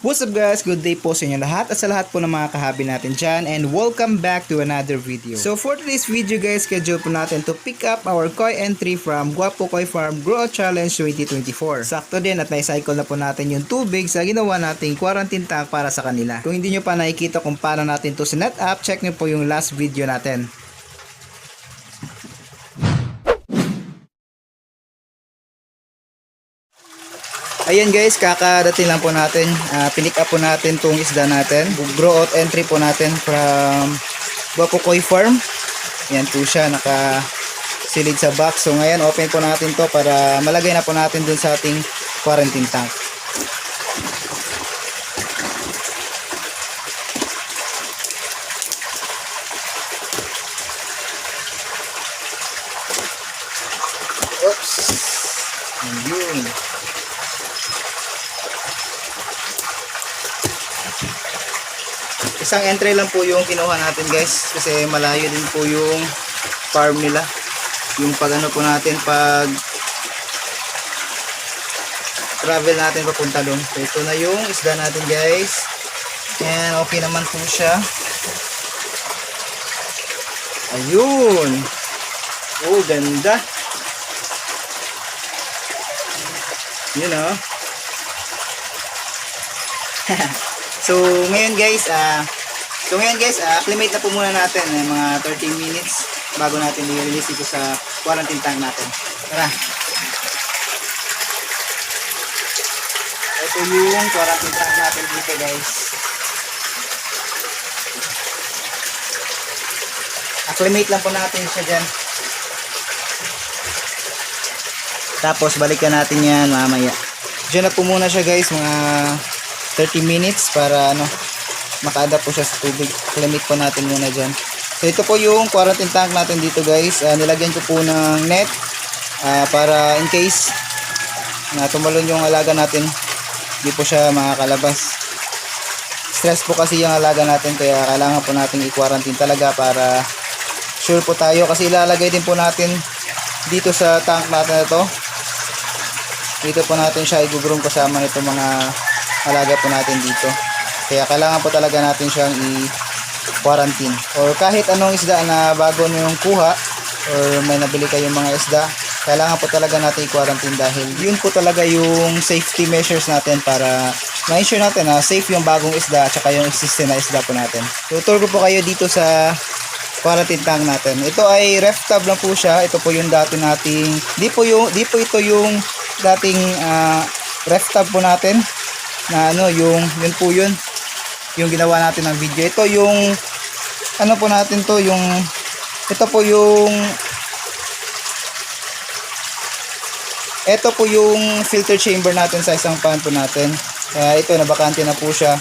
What's up guys? Good day po sa inyo lahat at sa lahat po ng mga kahabi natin dyan and welcome back to another video. So for today's video guys, schedule po natin to pick up our koi entry from Guapo Koi Farm Grow Challenge 2024. Sakto din at na-cycle na po natin yung tubig sa ginawa nating quarantine tank para sa kanila. Kung hindi nyo pa nakikita kung paano natin to sinet up, check nyo po yung last video natin. Ayan guys, kakadating lang po natin. Uh, pinick up po natin tong isda natin. Grow out entry po natin from Guapo Koi Farm. Ayan po siya, naka silid sa box. So ngayon, open po natin to para malagay na po natin dun sa ating quarantine tank. Oops! Ayun. Isang entry lang po yung kinuha natin guys kasi malayo din po yung farm nila. Yung pag ano po natin pag travel natin papunta doon. So ito na yung isda natin guys. And okay naman po siya. Ayun. Oh, ganda. Yun oh. So, ngayon guys, ah so ngayon guys, ah acclimate na po muna natin eh, mga 30 minutes bago natin i-release ito sa quarantine tank natin. Tara. Ito yung quarantine tank natin dito guys. Acclimate lang po natin siya dyan. Tapos balikan natin yan mamaya. Diyan na po muna siya guys, mga 30 minutes para ano maka-adapt po siya sa tubig. Acclimate po natin muna dyan. So ito po yung quarantine tank natin dito guys. Ah, nilagyan ko po ng net ah, para in case na tumalon yung alaga natin hindi po siya makakalabas. Stress po kasi yung alaga natin kaya kailangan po natin i-quarantine talaga para sure po tayo kasi ilalagay din po natin dito sa tank natin na to dito po natin siya i-groom kasama nito mga alaga po natin dito. Kaya kailangan po talaga natin siyang i-quarantine. Or kahit anong isda na bago nyo yung kuha or may nabili kayong mga isda, kailangan po talaga natin i-quarantine dahil yun po talaga yung safety measures natin para ma-ensure natin na safe yung bagong isda at saka yung existing na isda po natin. Tutur ko po kayo dito sa quarantine tank natin. Ito ay ref tub lang po siya. Ito po yung dati nating di po yung di po ito yung dating ah, ref tub po natin na ano yung yun po yun yung ginawa natin ng video. Ito yung ano po natin to yung ito po yung ito po yung filter chamber natin sa isang pan po natin. Kaya ito nabakante na po siya.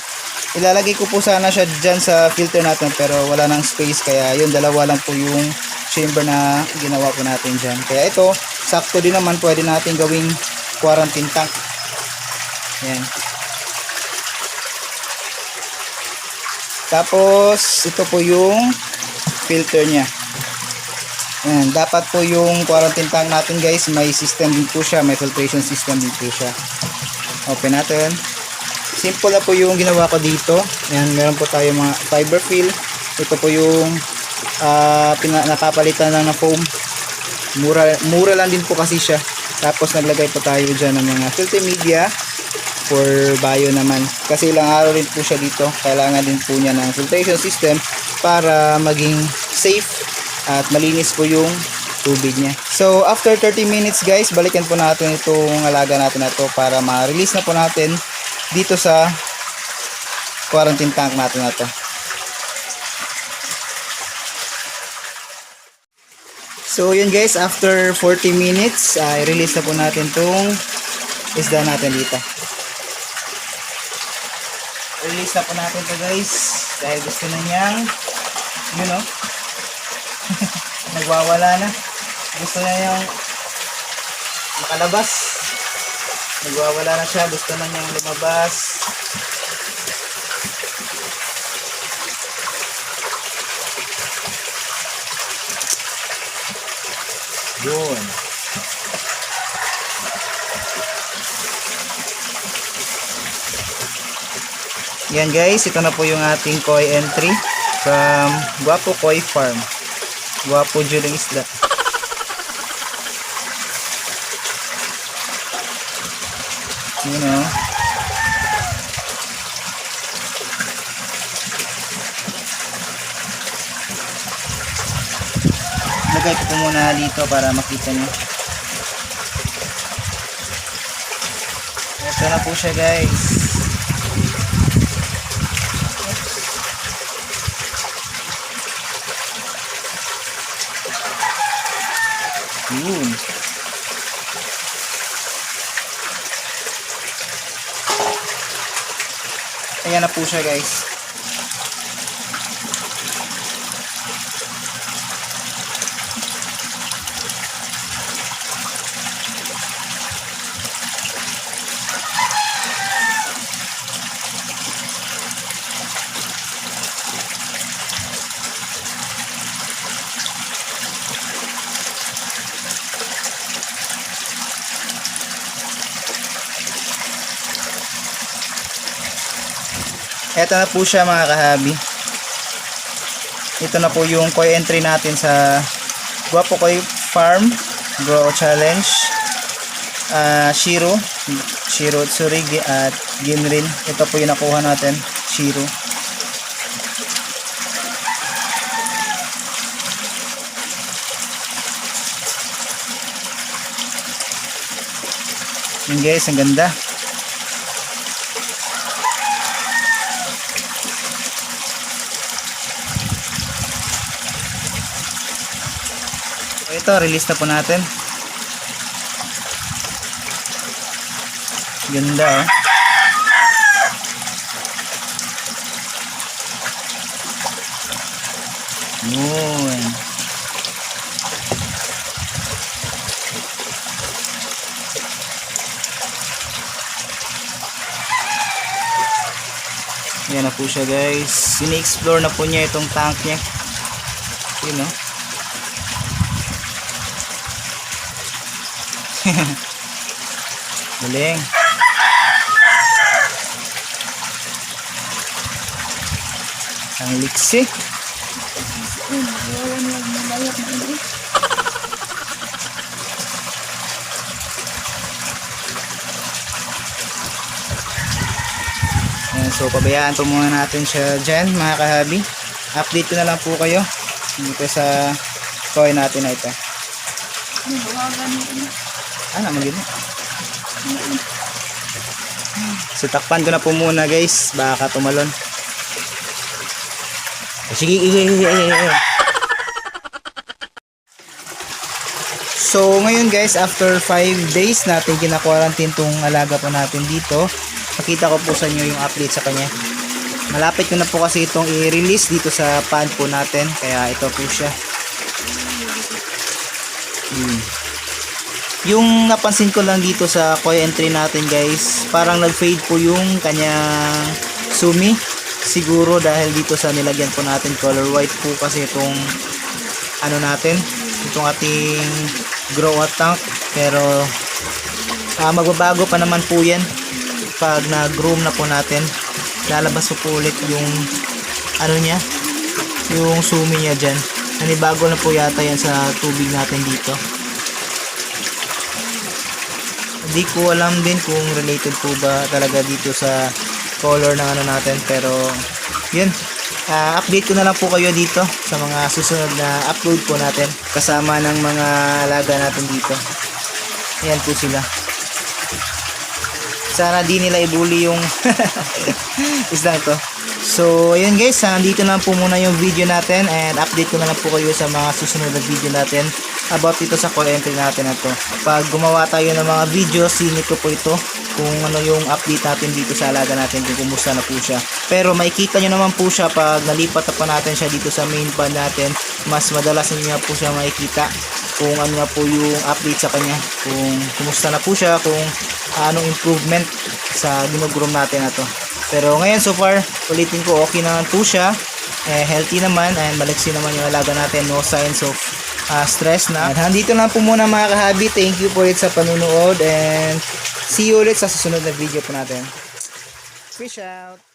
Ilalagay ko po sana siya dyan sa filter natin pero wala nang space. Kaya yun dalawa lang po yung chamber na ginawa po natin dyan. Kaya ito sakto din naman pwede natin gawing quarantine tank. Yan Tapos, ito po yung filter niya. Ayan, dapat po yung quarantine tank natin guys, may system din po siya, may filtration system din po siya. Open natin. Simple na po yung ginawa ko dito. Ayan, meron po tayo mga fiber fill. Ito po yung pina- napapalitan lang na foam. Mura, mura lang din po kasi siya. Tapos naglagay po tayo dyan ng mga filter media for bio naman. Kasi ilang araw rin po siya dito. Kailangan din po niya ng filtration system para maging safe at malinis po yung tubig niya. So, after 30 minutes guys, balikan po natin itong alaga natin na to para ma-release na po natin dito sa quarantine tank natin na to. So, yun guys, after 40 minutes, ay release na po natin tong isda natin dito. Release na po natin to guys. Dahil gusto na niyang, you know, nagwawala na. Gusto na niyang makalabas. Nagwawala na siya. Gusto na niyang lumabas. Yun. Yan guys, ito na po yung ating koi entry from Guapo Koi Farm. Guapo Juling Isda. You know. Lagay ko po muna dito para makita nyo. Ito na po siya guys. Yun. Ayan na po siya guys. Ito na po siya mga kahabi. Ito na po yung koi entry natin sa Guapo Koi Farm Grow Challenge. Ah, Shiro, Shiro Tsurigi at Ginrin. Ito po yung nakuha natin, Shiro. Yun guys, ang ganda. Ito, release na po natin. Ganda oh. Yun. Yan na po siya guys. Ini-explore na po niya itong tank niya. Yun oh. Galing. Ang liksi. Ayan, so pabayaan po muna natin siya dyan mga kahabi. Update ko na lang po kayo dito sa toy natin na ito. Ano naman yun? So takpan ko na po muna guys, baka tumalon. Sige, sige, sige. So ngayon guys, after 5 days natin kina-quarantine tong alaga po natin dito, pakita ko po sa inyo yung update sa kanya. Malapit ko na po kasi itong i-release dito sa pond po natin, kaya ito po siya. Hmm. Yung napansin ko lang dito sa koi entry natin guys, parang nag-fade po yung kanyang sumi. Siguro dahil dito sa nilagyan po natin color white po kasi itong ano natin, itong ating grow out tank. Pero ah, magbabago pa naman po yan pag na-groom na po natin. Lalabas po, po ulit yung ano niya, yung sumi niya dyan. Nanibago na po yata yan sa tubig natin dito. Hindi ko alam din kung related po ba talaga dito sa color ng ano natin pero yun. Ah, update ko na lang po kayo dito sa mga susunod na upload po natin kasama ng mga alaga natin dito. Ayan po sila. Sana di nila ibuli yung isda to. So ayun guys nandito na lang po muna yung video natin and update ko na lang po kayo sa mga susunod na video natin about dito sa call natin na to. Pag gumawa tayo ng mga video, sinit ko po ito kung ano yung update natin dito sa alaga natin kung kumusta na po siya. Pero makikita nyo naman po siya pag nalipat na pa natin siya dito sa main pond natin. Mas madalas nyo po siya makikita kung ano na po yung update sa kanya. Kung kumusta na po siya, kung anong improvement sa ginugroom natin na to. Pero ngayon so far, ulitin ko okay naman po siya. Eh, healthy naman and maliksi naman yung alaga natin. No signs of ah, stress na. At nandito lang po muna mga kahabi. Thank you po ulit sa panunood and see you ulit sa susunod na video po natin. Fish out!